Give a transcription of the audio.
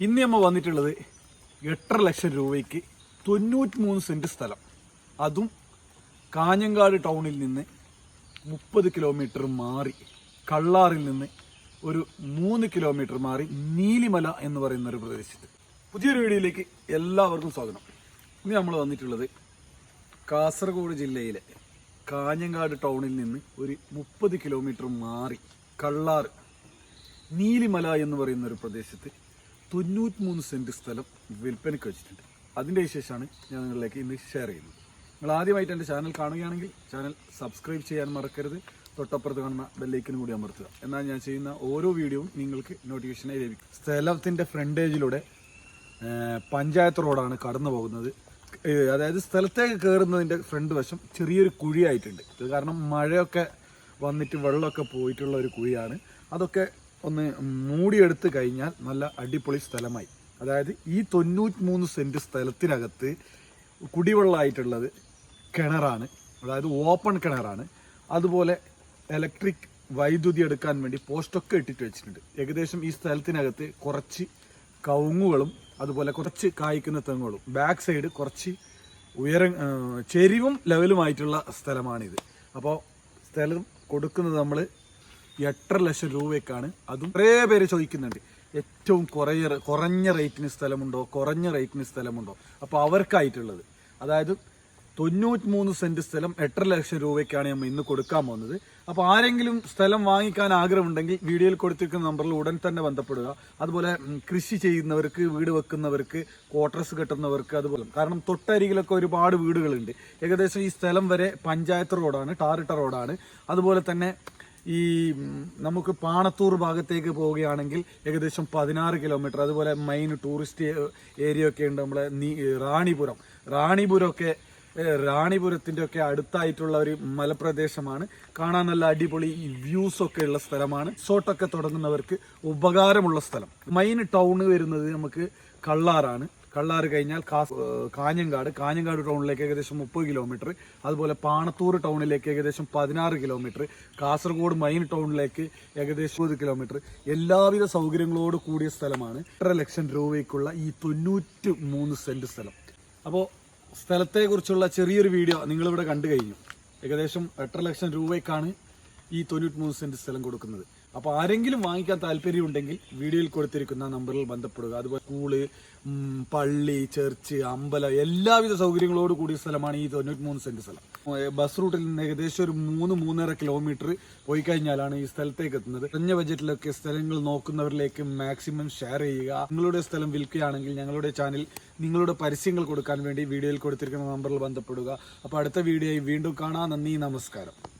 ഇന്ന് നമ്മൾ വന്നിട്ടുള്ളത് എട്ടര ലക്ഷം രൂപയ്ക്ക് തൊണ്ണൂറ്റി മൂന്ന് സെന്റ് സ്ഥലം. അതും കാഞ്ഞങ്ങാട് ടൗണിൽ നിന്ന് മുപ്പത് കിലോമീറ്റർ മാറി കള്ളാറിൽ നിന്ന് ഒരു മൂന്ന് കിലോമീറ്റർ മാറി നീലിമല എന്ന് പറയുന്ന ഒരു പ്രദേശത്ത്. പുതിയൊരു വീഡിയോയിലേക്ക് എല്ലാവർക്കും സ്വാഗതം. ഇന്ന് നമ്മൾ വന്നിട്ടുള്ളത് കാസർഗോഡ് ജില്ലയിലെ കാഞ്ഞങ്ങാട് ടൗണിൽ നിന്ന് ഒരു മുപ്പത് കിലോമീറ്റർ മാറി കള്ളാർ നീലിമല എന്ന് പറയുന്ന ഒരു പ്രദേശത്ത് തൊണ്ണൂറ്റിമൂന്ന് സെന്റ് സ്ഥലം വിൽപ്പനയ്ക്ക് വെച്ചിട്ടുണ്ട്. അതിന്റെ വിശേഷമാണ് ഞാൻ നിങ്ങളിലേക്ക് ഇന്ന് ഷെയർ ചെയ്യുന്നത്. നിങ്ങൾ ആദ്യമായിട്ട് എന്റെ ചാനൽ കാണുകയാണെങ്കിൽ ചാനൽ സബ്സ്ക്രൈബ് ചെയ്യാൻ മറക്കരുത്. തൊട്ടപ്പുറത്ത് കാണുന്ന ബെല്ലൈക്കനും കൂടി അമർത്തുക. എന്നാൽ ഞാൻ ചെയ്യുന്ന ഓരോ വീഡിയോയും നിങ്ങൾക്ക് നോട്ടിഫിക്കേഷനായി ലഭിക്കും. സ്ഥലത്തിന്റെ ഫ്രണ്ടേജിലൂടെ പഞ്ചായത്ത് റോഡാണ് കടന്നു പോകുന്നത്. അതായത് സ്ഥലത്തേക്ക് കയറുന്നതിന്റെ ഫ്രണ്ട് വശം ചെറിയൊരു കുഴിയായിട്ടുണ്ട്. ഇത് കാരണം മഴയൊക്കെ വന്നിട്ട് വെള്ളമൊക്കെ പോയിട്ടുള്ള ഒരു കുഴിയാണ്. അതൊക്കെ ഒന്ന് മൂടിയെടുത്ത് കഴിഞ്ഞാൽ നല്ല അടിപൊളി സ്ഥലമായി. അതായത് ഈ തൊണ്ണൂറ്റി മൂന്ന് സെന്റ് സ്ഥലത്തിനകത്ത് കുടിവെള്ളമായിട്ടുള്ളത് കിണറാണ്. അതായത് ഓപ്പൺ കിണറാണ്. അതുപോലെ ഇലക്ട്രിക് വൈദ്യുതി എടുക്കാൻ വേണ്ടി പോസ്റ്റൊക്കെ ഇട്ടിട്ട് വെച്ചിട്ടുണ്ട്. ഏകദേശം ഈ സ്ഥലത്തിനകത്ത് കുറച്ച് കവുങ്ങുകളും അതുപോലെ കുറച്ച് കായ്ക്കുന്ന തെങ്ങുകളും. ബാക്ക് സൈഡ് കുറച്ച് ഉയരം ചെരിവും ലെവലുമായിട്ടുള്ള സ്ഥലമാണിത്. അപ്പോൾ സ്ഥലം കൊടുക്കുന്നത് നമ്മൾ എട്ടര ലക്ഷം രൂപയ്ക്കാണ്. അതും കുറേ പേര് ചോദിക്കുന്നുണ്ട്. ഏറ്റവും കുറേ കുറഞ്ഞ റേറ്റിന് സ്ഥലമുണ്ടോ? കുറഞ്ഞ റേറ്റിന് സ്ഥലമുണ്ടോ? അപ്പോൾ അവർക്കായിട്ടുള്ളത്. അതായത് തൊണ്ണൂറ്റി മൂന്ന് സെന്റ് സ്ഥലം എട്ടര ലക്ഷം രൂപയ്ക്കാണ് നമ്മൾ ഇന്ന് കൊടുക്കാൻ പോകുന്നത്. അപ്പോൾ ആരെങ്കിലും സ്ഥലം വാങ്ങിക്കാൻ ആഗ്രഹമുണ്ടെങ്കിൽ വീഡിയോയിൽ കൊടുത്തിരിക്കുന്ന നമ്പറിൽ ഉടൻ തന്നെ ബന്ധപ്പെടുക. അതുപോലെ കൃഷി ചെയ്യുന്നവർക്ക് വീട് വെക്കുന്നവർക്ക് ക്വാർട്ടേഴ്സ് കെട്ടുന്നവർക്ക് അതുപോലെ. കാരണം തൊട്ടരികിലൊക്കെ ഒരുപാട് വീടുകളുണ്ട്. ഏകദേശം ഈ സ്ഥലം വരെ പഞ്ചായത്ത് റോഡാണ് ടാറിട്ട റോഡാണ്. അതുപോലെ തന്നെ ഈ നമുക്ക് പാണത്തൂർ ഭാഗത്തേക്ക് പോവുകയാണെങ്കിൽ ഏകദേശം പതിനാറ് കിലോമീറ്റർ. അതുപോലെ മെയിൻ ടൂറിസ്റ്റ് ഏരിയ ഒക്കെ ഉണ്ട് നമ്മളെ റാണിപുരം റാണിപുരം. റാണിപുരമൊക്കെ റാണിപുരത്തിന്റെ ഒക്കെ അടുത്തായിട്ടുള്ള ഒരു മലപ്രദേശമാണ്. കാണാൻ നല്ല അടിപൊളി വ്യൂസ് ഒക്കെ ഉള്ള സ്ഥലമാണ്. റിസോർട്ടൊക്കെ തുടങ്ങുന്നവർക്ക് ഉപകാരമുള്ള സ്ഥലം. മെയിൻ ടൗൺ വരുന്നത് നമുക്ക് കള്ളാറാണ്. കള്ളാറ് കഴിഞ്ഞാൽ കാസ് കാഞ്ഞങ്കാട്. കാഞ്ഞങ്ങാട് ടൗണിലേക്ക് ഏകദേശം മുപ്പത് കിലോമീറ്റർ. അതുപോലെ പാണത്തൂർ ടൗണിലേക്ക് ഏകദേശം പതിനാറ് കിലോമീറ്റർ. കാസർഗോഡ് മൈൻ ടൗണിലേക്ക് ഏകദേശം ഇരുപത് കിലോമീറ്റർ. എല്ലാവിധ സൗകര്യങ്ങളോട് കൂടിയ സ്ഥലമാണ്. എട്ടര ലക്ഷം രൂപയ്ക്കുള്ള ഈ തൊണ്ണൂറ്റി മൂന്ന് സെന്റ് സ്ഥലം. അപ്പോൾ സ്ഥലത്തെക്കുറിച്ചുള്ള ചെറിയൊരു വീഡിയോ നിങ്ങളിവിടെ കണ്ടു കഴിഞ്ഞു. ഏകദേശം എട്ടര ലക്ഷം രൂപയ്ക്കാണ് ഈ തൊണ്ണൂറ്റി മൂന്ന് സെന്റ് സ്ഥലം കൊടുക്കുന്നത്. അപ്പോൾ ആരെങ്കിലും വാങ്ങിക്കാൻ താല്പര്യമുണ്ടെങ്കിൽ വീഡിയോയിൽ കൊടുത്തിരിക്കുന്ന നമ്പറിൽ ബന്ധപ്പെടുക. അതുപോലെ സ്കൂൾ പള്ളി ചർച്ച് അമ്പലം എല്ലാവിധ സൗകര്യങ്ങളോട് കൂടിയ സ്ഥലമാണ് ഈ തൊണ്ണൂറ്റി മൂന്ന് സെന്റ് സ്ഥലം ബസ് റൂട്ടിൽ നിന്ന് ഏകദേശം ഒരു മൂന്ന് മൂന്നര കിലോമീറ്റർ പോയി കഴിഞ്ഞാലാണ് ഈ സ്ഥലത്തേക്ക് എത്തുന്നത്. കുറഞ്ഞ ബജറ്റിലൊക്കെ സ്ഥലങ്ങൾ നോക്കുന്നവരിലേക്ക് മാക്സിമം ഷെയർ ചെയ്യുക. നിങ്ങളുടെ സ്ഥലം വിൽക്കുകയാണെങ്കിൽ ഞങ്ങളുടെ ചാനൽ നിങ്ങളുടെ പരസ്യങ്ങൾ കൊടുക്കാൻ വേണ്ടി വീഡിയോയിൽ കൊടുത്തിരിക്കുന്ന നമ്പറിൽ ബന്ധപ്പെടുക. അപ്പോൾ അടുത്ത വീഡിയോയിൽ വീണ്ടും കാണാം. നന്ദി നമസ്കാരം.